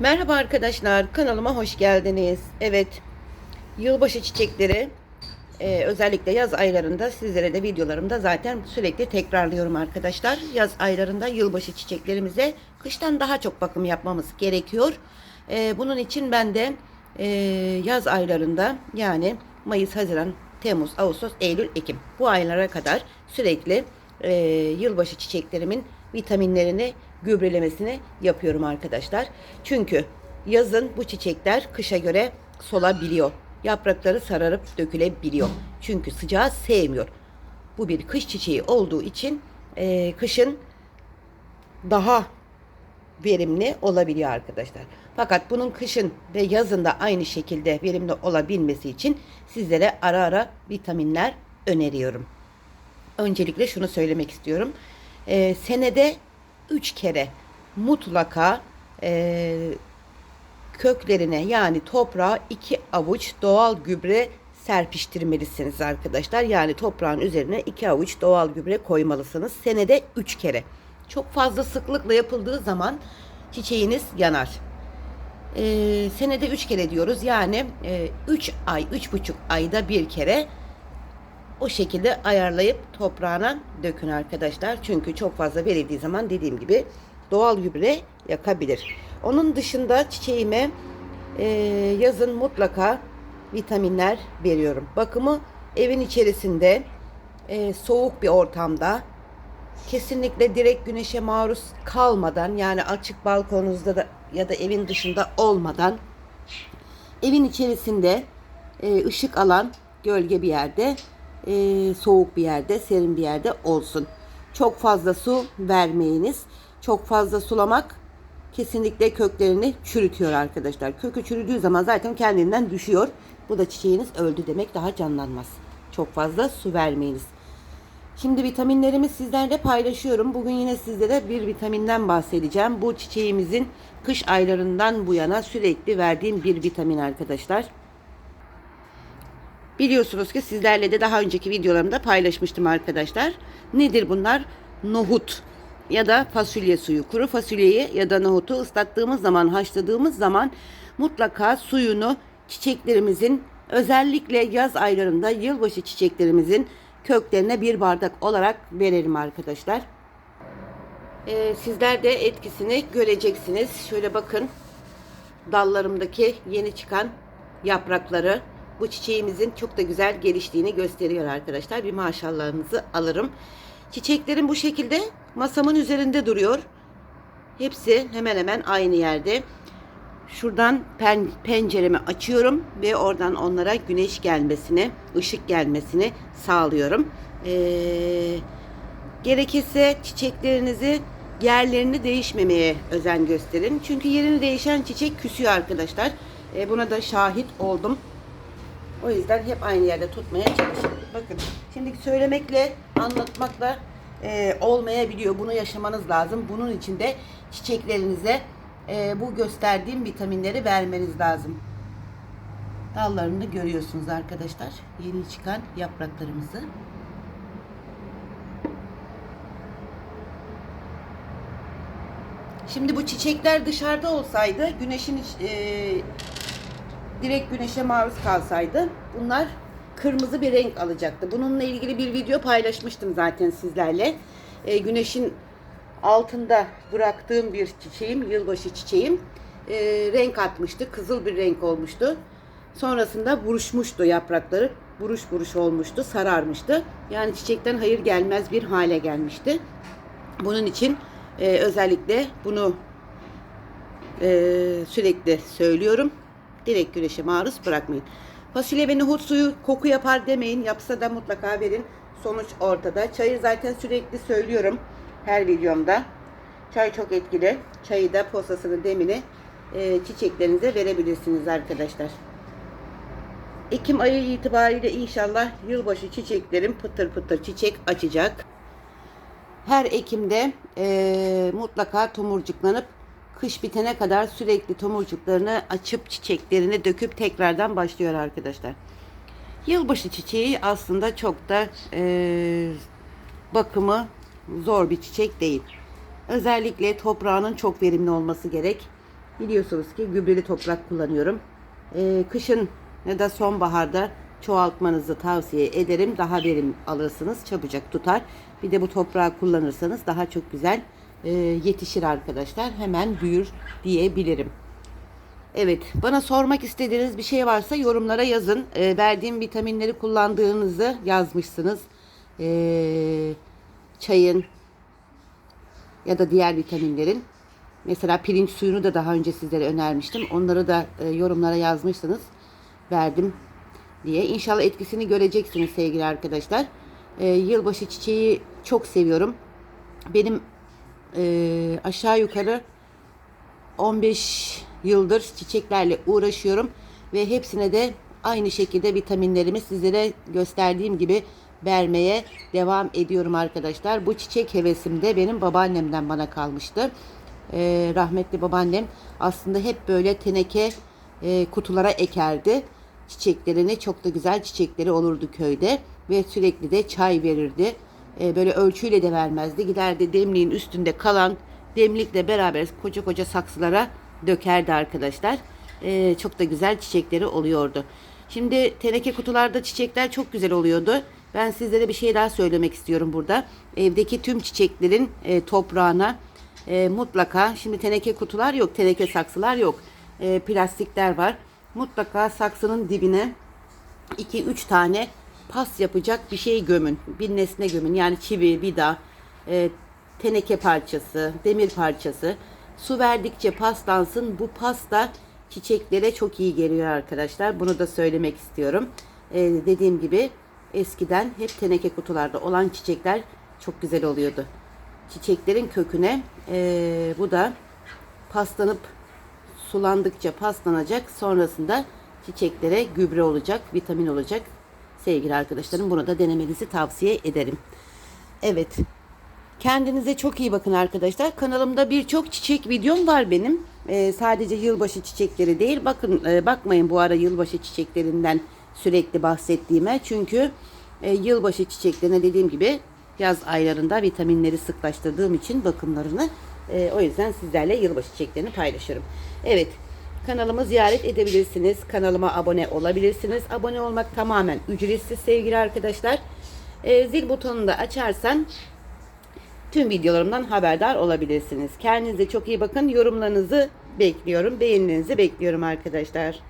Merhaba arkadaşlar, kanalıma hoş geldiniz. Evet, yılbaşı çiçekleri e, özellikle yaz aylarında sizlere de videolarımda zaten sürekli tekrarlıyorum arkadaşlar. Yaz aylarında yılbaşı çiçeklerimize kıştan daha çok bakım yapmamız gerekiyor. E, bunun için ben de e, yaz aylarında yani Mayıs, Haziran, Temmuz, Ağustos, Eylül, Ekim bu aylara kadar sürekli e, yılbaşı çiçeklerimin vitaminlerini gübrelemesini yapıyorum arkadaşlar. Çünkü yazın bu çiçekler kışa göre solabiliyor. Yaprakları sararıp dökülebiliyor. Çünkü sıcağı sevmiyor. Bu bir kış çiçeği olduğu için e, kışın daha verimli olabiliyor arkadaşlar. Fakat bunun kışın ve yazın da aynı şekilde verimli olabilmesi için sizlere ara ara vitaminler öneriyorum. Öncelikle şunu söylemek istiyorum. Ee, senede 3 kere mutlaka e, köklerine yani toprağa 2 avuç doğal gübre serpiştirmelisiniz arkadaşlar. Yani toprağın üzerine 2 avuç doğal gübre koymalısınız. Senede 3 kere. Çok fazla sıklıkla yapıldığı zaman çiçeğiniz yanar. Ee, senede 3 kere diyoruz. Yani 3 ay, 3,5 ayda bir kere o şekilde ayarlayıp toprağına dökün arkadaşlar. Çünkü çok fazla verildiği zaman dediğim gibi doğal gübre yakabilir. Onun dışında çiçeğime e, yazın mutlaka vitaminler veriyorum. Bakımı evin içerisinde e, soğuk bir ortamda kesinlikle direkt güneşe maruz kalmadan yani açık balkonunuzda da ya da evin dışında olmadan evin içerisinde e, ışık alan gölge bir yerde e, soğuk bir yerde serin bir yerde olsun. Çok fazla su vermeyiniz. Çok fazla sulamak kesinlikle köklerini çürütüyor arkadaşlar. Kökü çürüdüğü zaman zaten kendinden düşüyor. Bu da çiçeğiniz öldü demek daha canlanmaz. Çok fazla su vermeyiniz. Şimdi vitaminlerimi sizlerle paylaşıyorum. Bugün yine sizlere bir vitaminden bahsedeceğim. Bu çiçeğimizin kış aylarından bu yana sürekli verdiğim bir vitamin arkadaşlar. Biliyorsunuz ki sizlerle de daha önceki videolarımda paylaşmıştım arkadaşlar. Nedir bunlar? Nohut ya da fasulye suyu. Kuru fasulyeyi ya da nohutu ıslattığımız zaman, haşladığımız zaman mutlaka suyunu çiçeklerimizin özellikle yaz aylarında yılbaşı çiçeklerimizin köklerine bir bardak olarak verelim arkadaşlar. Ee, sizler de etkisini göreceksiniz. Şöyle bakın dallarımdaki yeni çıkan yaprakları bu çiçeğimizin çok da güzel geliştiğini gösteriyor arkadaşlar. Bir maşallahınızı alırım. Çiçeklerim bu şekilde masamın üzerinde duruyor. Hepsi hemen hemen aynı yerde. Şuradan pen, penceremi açıyorum ve oradan onlara güneş gelmesini, ışık gelmesini sağlıyorum. Ee, gerekirse çiçeklerinizi yerlerini değişmemeye özen gösterin. Çünkü yerini değişen çiçek küsüyor arkadaşlar. Ee, buna da şahit oldum. O yüzden hep aynı yerde tutmaya çalışın. Bakın şimdi söylemekle anlatmakla e, olmayabiliyor. Bunu yaşamanız lazım. Bunun için de çiçeklerinize e, bu gösterdiğim vitaminleri vermeniz lazım. Dallarını görüyorsunuz arkadaşlar. Yeni çıkan yapraklarımızı. Şimdi bu çiçekler dışarıda olsaydı güneşin e, direkt güneşe maruz kalsaydı bunlar kırmızı bir renk alacaktı. Bununla ilgili bir video paylaşmıştım zaten sizlerle. E, güneşin altında bıraktığım bir çiçeğim, yılbaşı çiçeğim e, renk atmıştı. Kızıl bir renk olmuştu. Sonrasında buruşmuştu yaprakları. Buruş buruş olmuştu, sararmıştı. Yani çiçekten hayır gelmez bir hale gelmişti. Bunun için e, özellikle bunu e, sürekli söylüyorum. Direkt güneşe maruz bırakmayın. Fasulye ve nohut suyu koku yapar demeyin. Yapsa da mutlaka verin. Sonuç ortada. Çayı zaten sürekli söylüyorum her videomda. Çay çok etkili. Çayı da posasını demini e, çiçeklerinize verebilirsiniz arkadaşlar. Ekim ayı itibariyle inşallah yılbaşı çiçeklerim pıtır pıtır çiçek açacak. Her Ekim'de e, mutlaka tomurcuklanıp kış bitene kadar sürekli tomurcuklarını açıp çiçeklerini döküp tekrardan başlıyor arkadaşlar. Yılbaşı çiçeği aslında çok da e, bakımı zor bir çiçek değil. Özellikle toprağının çok verimli olması gerek. Biliyorsunuz ki gübreli toprak kullanıyorum. Ee, kışın ya da sonbaharda çoğaltmanızı tavsiye ederim. Daha verim alırsınız. Çabucak tutar. Bir de bu toprağı kullanırsanız daha çok güzel e, yetişir arkadaşlar. Hemen büyür diyebilirim. Evet, bana sormak istediğiniz bir şey varsa yorumlara yazın. Ee, verdiğim vitaminleri kullandığınızı yazmışsınız. Ee, çayın ya da diğer vitaminlerin. Mesela pirinç suyunu da daha önce sizlere önermiştim. Onları da e, yorumlara yazmışsınız. Verdim diye. İnşallah etkisini göreceksiniz sevgili arkadaşlar. Ee, yılbaşı çiçeği çok seviyorum. Benim e, aşağı yukarı 15 yıldır çiçeklerle uğraşıyorum ve hepsine de aynı şekilde vitaminlerimi sizlere gösterdiğim gibi vermeye devam ediyorum arkadaşlar. Bu çiçek hevesim de benim babaannemden bana kalmıştı. Ee, rahmetli babaannem aslında hep böyle teneke e, kutulara ekerdi çiçeklerini. Çok da güzel çiçekleri olurdu köyde ve sürekli de çay verirdi. Ee, böyle ölçüyle de vermezdi. Giderdi demliğin üstünde kalan demlikle beraber koca koca saksılara dökerdi arkadaşlar. Ee, çok da güzel çiçekleri oluyordu. Şimdi teneke kutularda çiçekler çok güzel oluyordu. Ben sizlere bir şey daha söylemek istiyorum burada. Evdeki tüm çiçeklerin e, toprağına e, mutlaka şimdi teneke kutular yok, teneke saksılar yok. E, plastikler var. Mutlaka saksının dibine 2-3 tane pas yapacak bir şey gömün. Bir nesne gömün. Yani çivi, vida, e, teneke parçası, demir parçası. Su verdikçe paslansın. Bu pasta çiçeklere çok iyi geliyor arkadaşlar. Bunu da söylemek istiyorum. E, dediğim gibi eskiden hep teneke kutularda olan çiçekler çok güzel oluyordu. Çiçeklerin köküne e, bu da paslanıp sulandıkça paslanacak. Sonrasında çiçeklere gübre olacak, vitamin olacak. Sevgili arkadaşlarım bunu da denemenizi tavsiye ederim. Evet. Kendinize çok iyi bakın arkadaşlar. Kanalımda birçok çiçek videom var benim. Ee, sadece yılbaşı çiçekleri değil. Bakın e, bakmayın bu ara yılbaşı çiçeklerinden sürekli bahsettiğime. Çünkü e, yılbaşı çiçeklerine dediğim gibi yaz aylarında vitaminleri sıklaştırdığım için bakımlarını e, o yüzden sizlerle yılbaşı çiçeklerini paylaşıyorum. Evet. Kanalımı ziyaret edebilirsiniz. Kanalıma abone olabilirsiniz. Abone olmak tamamen ücretsiz sevgili arkadaşlar. E, zil butonunu da açarsan tüm videolarımdan haberdar olabilirsiniz. Kendinize çok iyi bakın. Yorumlarınızı bekliyorum. Beğenilerinizi bekliyorum arkadaşlar.